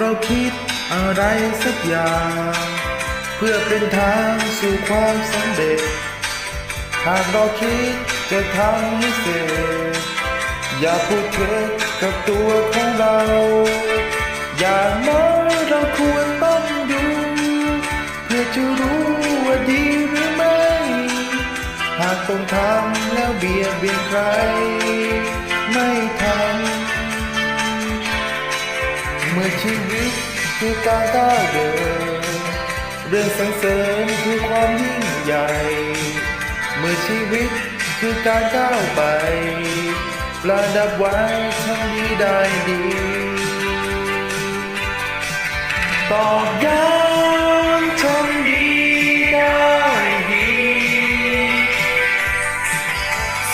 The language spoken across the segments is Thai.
เราคิดอะไรสักอย่าง เพื่อเป็นทางสู่ความสำเร็จ หากเราคิดจะทำให้เสร็จ อย่าพูดเท็จกับตัวของเรา อย่างน้อยเราควรต้องดู เพื่อจะรู้ว่าดีหรือไม่ หากต้องทำแล้วเบียดเบียนใคร เมื่อชีวิตคือการก้าวเดินเรื่องสรรเสริญคือความยิ่งใหญ่ เมื่อชีวิตคือการก้าวไป ประดับไว้ทำดีได้ดี ตอกย้ำทำดีได้ดี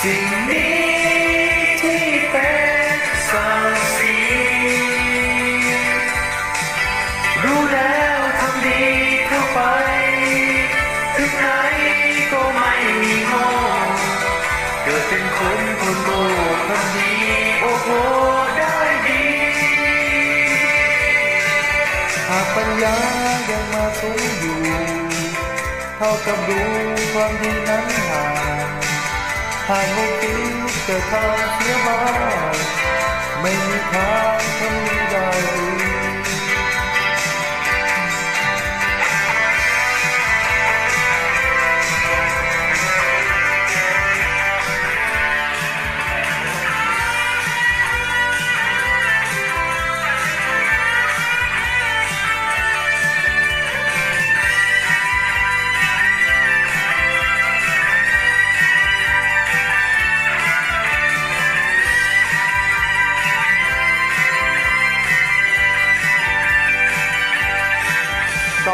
สิ่งนี้ หากปัญญายังมาสูงอยู่ เท่ากับดูความดีนั้นห่างหากไม่ติดจะทำเสียบ้างไม่มีทางทำได้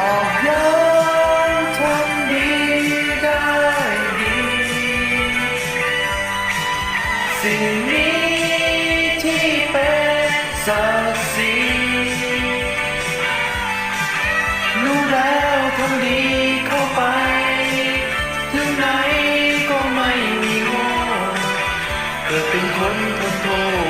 อกย้ำทำดีได้ดี สิ่งนี้ที่เป็นศักดิ์ศรีรู้แล้วทำดีเข้าไปถึงไหนก็ไม่มีโง่เกิดเป็นคนทนโทษ